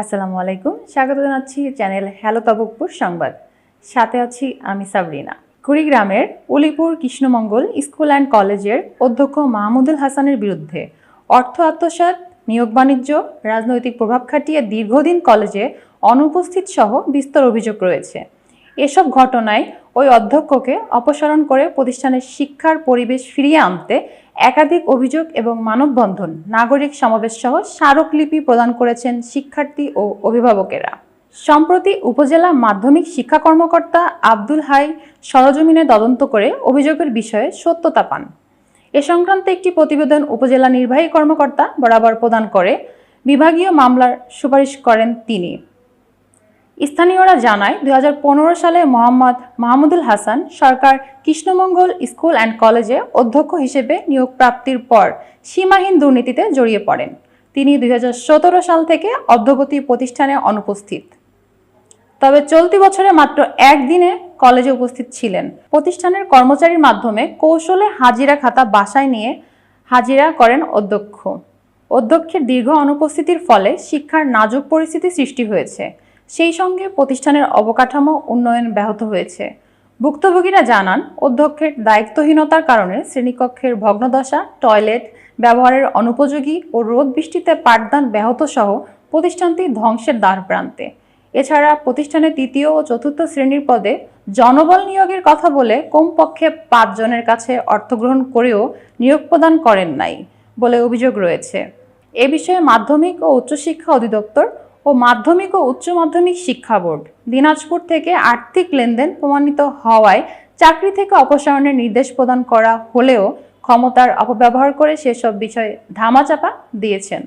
আসসালামু আলাইকুম। স্বাগত জানাচ্ছি চ্যানেল হ্যালো তবকপুর সংবাদ। সাথে আছি আমি সাবরিনা। কুড়িগ্রামের উলিপুর কৃষ্ণমঙ্গল স্কুল অ্যান্ড কলেজের অধ্যক্ষ মাহমুদুল হাসানের বিরুদ্ধে অর্থ আত্মসাত নিয়োগ বাণিজ্য, রাজনৈতিক প্রভাব খাটিয়ে দীর্ঘদিন কলেজে অনুপস্থিত সহ বিস্তর অভিযোগ রয়েছে। এসব ঘটনায় ওই অধ্যক্ষকে অপসারণ করে প্রতিষ্ঠানের শিক্ষার পরিবেশ ফিরিয়ে আনতে একাধিক অভিযোগ এবং মানববন্ধন নাগরিক সমাবেশ সহ স্মারকলিপি প্রদান করেছেন শিক্ষার্থী ও অভিভাবকেরা। সম্প্রতি উপজেলা মাধ্যমিক শিক্ষা কর্মকর্তা আব্দুল হাই সরজমিনে তদন্ত করে অভিযোগের বিষয়ে সত্যতা পান। এ সংক্রান্ত একটি প্রতিবেদন উপজেলা নির্বাহী কর্মকর্তা বরাবর প্রদান করে বিভাগীয় মামলার সুপারিশ করেন তিনি। স্থানীয়রা জানায় দুই হাজার পনেরো সালে মোহাম্মদ মাহমুদুল হাসান সরকার কৃষ্ণমঙ্গল স্কুল অ্যান্ড কলেজে অধ্যক্ষ হিসেবে নিয়োগ প্রাপ্তির পর সীমাহীন দুর্নীতিতে জড়িয়ে পড়েন। তিনি দুই সাল থেকে অধ্যবতী প্রতিষ্ঠানে অনুপস্থিত। তবে চলতি বছরে মাত্র একদিনে কলেজে উপস্থিত ছিলেন। প্রতিষ্ঠানের কর্মচারীর মাধ্যমে কৌশলে হাজিরা খাতা বাসায় নিয়ে হাজিরা করেন অধ্যক্ষ। অধ্যক্ষের দীর্ঘ অনুপস্থিতির ফলে শিক্ষার নাজুক পরিস্থিতি সৃষ্টি হয়েছে। সেই সঙ্গে প্রতিষ্ঠানের অবকাঠামো উন্নয়ন ব্যাহত হয়েছে। ভুক্তভোগীরা জানান, অধ্যক্ষের দায়িত্বহীনতার কারণে শ্রেণীকক্ষের ভগ্নদশা, টয়লেট, ব্যবহারের অনুপযোগী ও রোদ বৃষ্টিতে পাঠদান ব্যাহত সহ প্রতিষ্ঠানটি ধ্বংসের দ্বার প্রান্তে এছাড়া প্রতিষ্ঠানের তৃতীয় ও চতুর্থ শ্রেণির পদে জনবল নিয়োগের কথা বলে কমপক্ষে পাঁচজনের কাছে অর্থ গ্রহণ করেও নিয়োগ প্রদান করেন নাই বলে অভিযোগ রয়েছে। এ বিষয়ে মাধ্যমিক ও উচ্চশিক্ষা অধিদপ্তর ও মাধ্যমিক ও উচ্চ মাধ্যমিক শিক্ষা বোর্ড। দিনাজপুর থেকে আর্থিক লেনদেন প্রমাণিত হওয়ায় চাকরি থেকে অপসারণের নির্দেশ প্রদান করা হলেও ক্ষমতার অপব্যবহার করে সেসব বিষয়ে ধামাচাপা দিয়েছেন।